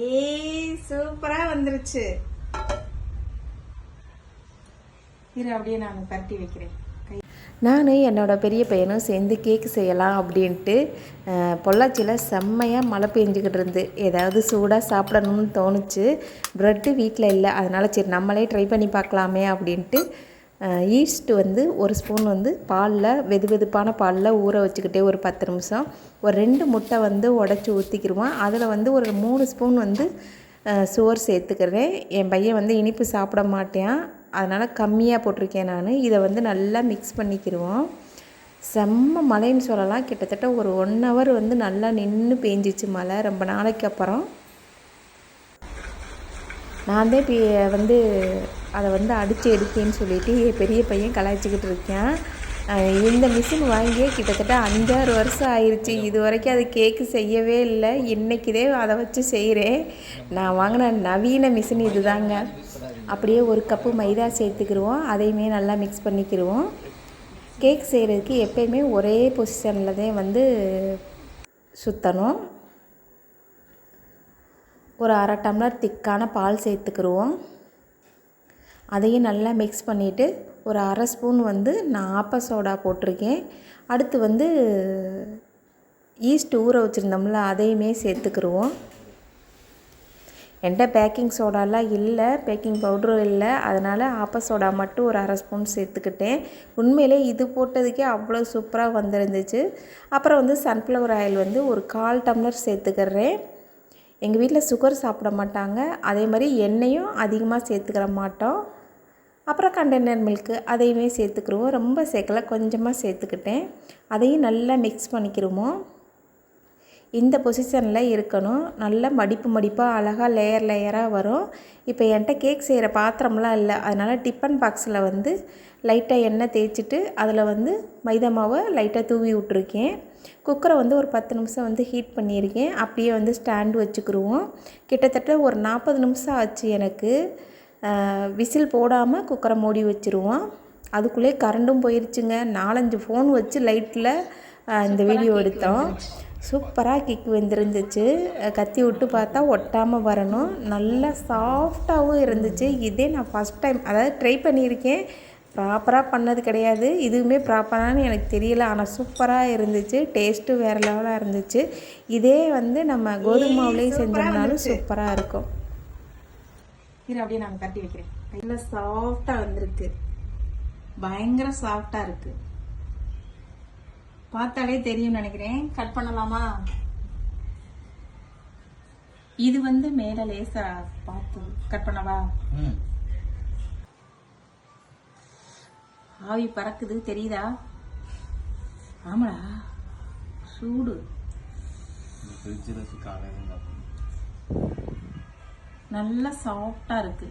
ஏய் சூப்பரா வந்துருச்சு. இரு அப்படியே நான் பரட்டி வைக்கிறேன். நான் என்னோட பெரிய பையனும் சேர்ந்து கேக்கு செய்யலாம் அப்படின்ட்டு பொள்ளாச்சியில் செம்மையாக மழை பெஞ்சிக்கிட்டு இருந்து. ஏதாவது சூடாக சாப்பிடணும்னு தோணுச்சு. ப்ரெட்டு வீட்டில் இல்லை அதனால் சரி நம்மளே ட்ரை பண்ணி பார்க்கலாமே அப்படின்ட்டு ஈஸ்ட் வந்து ஒரு ஸ்பூன் வந்து பாலில் வெது வெதுப்பான பாலில் ஊற வச்சுக்கிட்டே ஒரு பத்து நிமிஷம். ஒரு ரெண்டு முட்டை வந்து உடச்சி ஊற்றிக்கிருவோம் அதில் வந்து ஒரு மூணு ஸ்பூன் வந்து சோறு சேர்த்துக்கிறேன். என் பையன் வந்து இனிப்பு சாப்பிட மாட்டேன். அதனால் கம்மியாக போட்டிருக்கேன் நான். இதை வந்து நல்லா மிக்ஸ் பண்ணிக்கிடுவோம் செம்ம மழைன்னு சொல்லலாம். கிட்டத்தட்ட ஒரு ஒன் ஹவர் வந்து நல்லா நின்று பேஞ்சிச்சு மழை ரொம்ப நாளைக்கு அப்புறம். நான் தான் இப்போ வந்து அதை வந்து அடித்து எடுக்கேன்னு சொல்லிட்டு என் பெரிய பையன் கலாய்ச்சிக்கிட்டு இருக்கேன். இந்த மிஷின் வாங்கியே கிட்டத்தட்ட அஞ்சாறு வருஷம் ஆயிடுச்சு இது வரைக்கும் அது கேக்கு செய்யவே இல்லை. இன்றைக்கிதே அதை வச்சு செய்கிறேன் நான் வாங்கின நவீன மிஷின் இதுதாங்க. அப்படியே ஒரு கப்பு மைதா சேர்த்துக்கிடுவோம் அதையுமே நல்லா மிக்ஸ் பண்ணிக்கிடுவோம் கேக் செய்கிறதுக்கு எப்பயுமே ஒரே பொசிஷனில் தான் வந்து சுற்றணும் ஒரு அரை டம்ளர் திக்கான பால் சேர்த்துக்கிருவோம். அதையும் நல்லா மிக்ஸ் பண்ணிவிட்டு ஒரு அரை ஸ்பூன் வந்து நான் ஆப்ப சோடா போட்டிருக்கேன். அடுத்து வந்து ஈஸ்ட் ஊற வச்சுருந்தோம்ல அதையுமே சேர்த்துக்கிடுவோம் என்கிட்ட பேக்கிங் சோடாலாம் இல்லை பேக்கிங் பவுடரும் இல்லை அதனால் ஆப்ப சோடா மட்டும் ஒரு அரை ஸ்பூன் சேர்த்துக்கிட்டேன். உண்மையிலே இது போட்டதுக்கே அவ்வளோ சூப்பராக வந்துருந்துச்சு. அப்புறம் வந்து சன்ஃப்ளவர் ஆயில் வந்து ஒரு கால் டம்ளர் சேர்த்துக்கிறேன். எங்கள் வீட்டில் சுகர் சாப்பிட மாட்டாங்க. அதே மாதிரி எண்ணெயும் அதிகமாக சேர்த்துக்கிற மாட்டோம். அப்புறம் கண்டெய்னர் மில்க்கு அதையுமே சேர்த்துக்கிடுவோம் ரொம்ப சேர்க்கல கொஞ்சமாக சேர்த்துக்கிட்டேன். அதையும் நல்லா மிக்ஸ் பண்ணிக்கிடுவோம் இந்த பொசிஷனில் இருக்கணும். நல்லா மடிப்பு மடிப்பாக அழகாக லேயர் லேயராக வரும். இப்போ என்கிட்ட கேக் செய்கிற பாத்திரம்லாம் இல்லை. அதனால் டிஃபன் பாக்ஸில் வந்து லைட்டாக எண்ணெய் தேய்ச்சிட்டு அதில் வந்து மைதா மாவை லைட்டாக தூவி விட்ருக்கேன் குக்கரை வந்து ஒரு பத்து நிமிஷம் வந்து ஹீட் பண்ணியிருக்கேன் அப்படியே வந்து ஸ்டாண்டு வச்சுக்கிருவோம். கிட்டத்தட்ட ஒரு நாற்பது நிமிஷம் ஆச்சு எனக்கு. விசில் போடாமல் குக்கரை மூடி வச்சுருவோம். அதுக்குள்ளே கரண்டும் போயிருச்சுங்க. நாலஞ்சு ஃபோன் வச்சு லைட்டில் இந்த வீடியோ எடுத்தோம். சூப்பராக கிக் வெந்திருந்துச்சு கத்தி விட்டு பார்த்தா ஒட்டாமல் வரணும். நல்லா சாஃப்டாகவும் இருந்துச்சு. இதே நான் ஃபஸ்ட் டைம் அதாவது ட்ரை பண்ணியிருக்கேன். ப்ராப்பராக பண்ணது கிடையாது. இதுவுமே ப்ராப்பரானு எனக்கு தெரியல. ஆனால் சூப்பராக இருந்துச்சு. டேஸ்ட்டும் வேறு லெவலாக இருந்துச்சு. இதே வந்து நம்ம கோதுமை மாவுலேயும் செஞ்சோம்னாலும் சூப்பராக இருக்கும். இரு அப்படியே நான் பரட்டி வைக்கிறேன். கையில சாஃப்டா வந்திருக்கு. பயங்கர சாஃப்டா இருக்கு. பார்த்தாலே தெரியும் நினைக்கிறேன். கட் பண்ணலாமா? இது வந்து மேல லேசா பார்த்து கட் பண்ணவா? ஆவி பறக்குது தெரியுதா? ஆமாடா. சூடு. நல்லா சாஃப்டா இருக்கு.